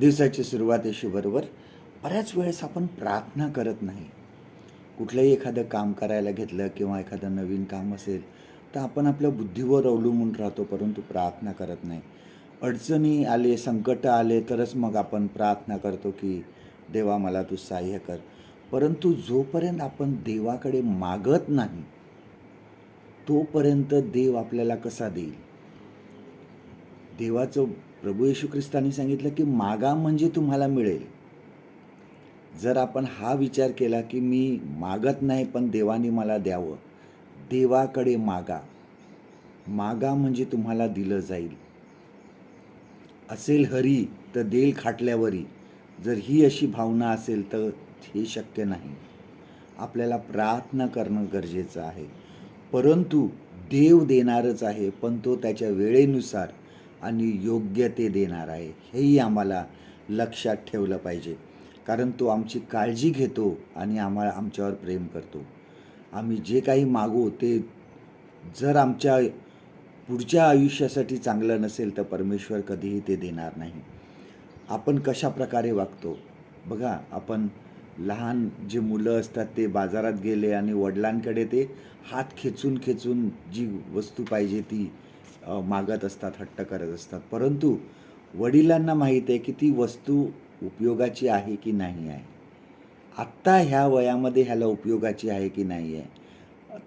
दिवसाची सुरुवात बरोबर बऱ्याच वेळेस आपण प्रार्थना करत नाही. कुठलंही एखादं काम करायला घेतलं किंवा एखादं नवीन काम असेल तर आपण आपल्या बुद्धीवर अवलंबून राहतो परंतु प्रार्थना करत नाही. अडचणी आले संकट आले तरच मग आपण प्रार्थना करतो की देवा मला तू सहाय्य कर. परंतु जोपर्यंत आपण देवाकडे मागत नाही तोपर्यंत देव आपल्याला कसा देईल? देवाचं प्रभू येशू ख्रिस्तांनी सांगितलं की मागा म्हणजे तुम्हाला मिळेल. जर आपण हा विचार केला की मी मागत नाही पण देवाने मला द्यावं देवाकडे मागा. मागा म्हणजे तुम्हाला दिलं जाईल. असेल हरी तर देल खाटल्यावरी. जर ही अशी भावना असेल तर हे शक्य नाही. आपल्याला प्रार्थना करणं गरजेचं आहे. परंतु देव देणारच आहे पण तो त्याच्या वेळेनुसार आणि योग्य ते देणार आहे हेही आम्हाला लक्षात ठेवलं पाहिजे. कारण तो आमची काळजी घेतो आणि आम्हाला आमच्यावर प्रेम करतो. आम्ही जे काही मागू ते जर आमच्या पुढच्या आयुष्यासाठी चांगलं नसेल तर परमेश्वर कधीही ते देणार नाही. आपण कशा प्रकारे वागतो? बघा आपण लहान जे मुलं असतात ते बाजारात गेले आणि वडिलांकडे ते हात खेचून खेचून जी वस्तू पाहिजे ती मागत असतात हट्ट करत असतात. परंतु वडिलांना माहीत आहे की ती वस्तू उपयोगाची आहे की नाही आहे? आत्ता ह्या वयामध्ये ह्याला उपयोगाची आहे की नाही आहे?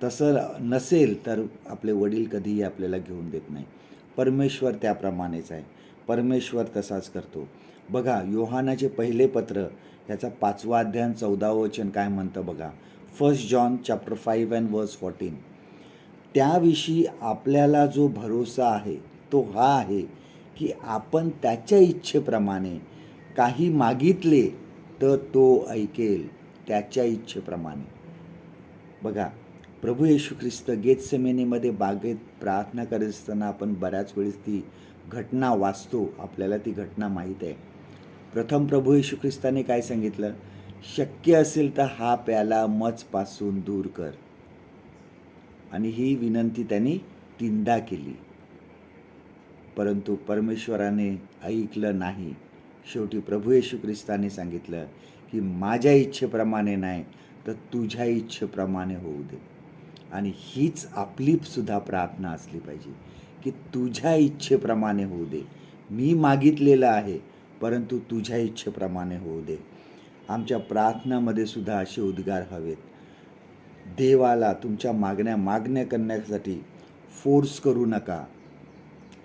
तसं नसेल तर आपले वडील कधीही आपल्याला घेऊन देत नाही. परमेश्वर त्याप्रमाणेच आहे. परमेश्वर तसाच करतो. बघा योहानाचे पहिले पत्र याचा पाचवा अध्याय चौदावं वचन काय म्हणतं बघा? First John chapter five and verse fourteen त्याविषयी आपल्याला जो भरोसा आहे तो हा आहे की आपण त्याच्या इच्छेप्रमाणे काही मागितले तर तो ऐकेल त्याच्या इच्छेप्रमाणे. बघा प्रभू येशू ख्रिस्त गेतसेमेनीमध्ये बागेत प्रार्थना करत असताना आपण बऱ्याच वेळेस ती घटना वाचतो. आपल्याला ती घटना माहीत आहे. प्रथम प्रभू येशू ख्रिस्ताने काय सांगितलं? शक्य असेल तर हा प्याला मजपासून दूर कर. आणि ही विनंती त्यांनी तीनदा केली. परंतु परमेश्वराने ऐकलं नाही. शेवटी प्रभू येशू ख्रिस्ताने सांगितलं की माझ्या इच्छेप्रमाणे नाही तर तुझ्या इच्छेप्रमाणे होऊ दे. आणि हीच आपली सुद्धा प्रार्थना असली पाहिजे की तुझ्या इच्छेप्रमाणे होऊ दे. मी मागितलेलं आहे परंतु तुझ्या इच्छेप्रमाणे होऊ दे. आमच्या प्रार्थनामध्ये सुद्धा असे उद्गार हवेत देवाला तुमच्या मागण्या मागण्या करण्यासाठी फोर्स करू नका.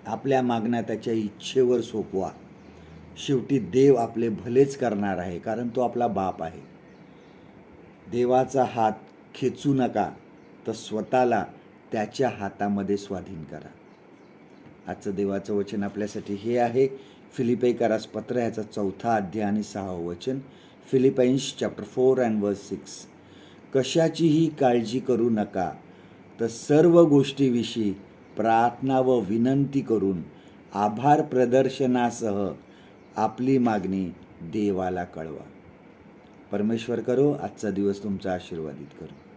आपल्या मागण्या त्याच्या इच्छेवर सोपवा. शेवटी देव आपले भलेच करणार आहे कारण तो आपला बाप आहे. देवाचा हात खेचू नका तर स्वतःला त्याच्या हातामध्ये स्वाधीन करा. आजचं देवाचं वचन आपल्यासाठी हे आहे. फिलिपेकरास पत्र ह्याचा चौथा अध्याय आणि सहावं वचन. Philippians chapter four and verse six कशाचीही काळजी करू नका. तर सर्व गोष्टीविषयी प्रार्थना व विनंती करून आभार प्रदर्शनासह आपली मागणी देवाला कळवा. परमेश्वर करो आजचा दिवस तुमचा आशीर्वादित करो.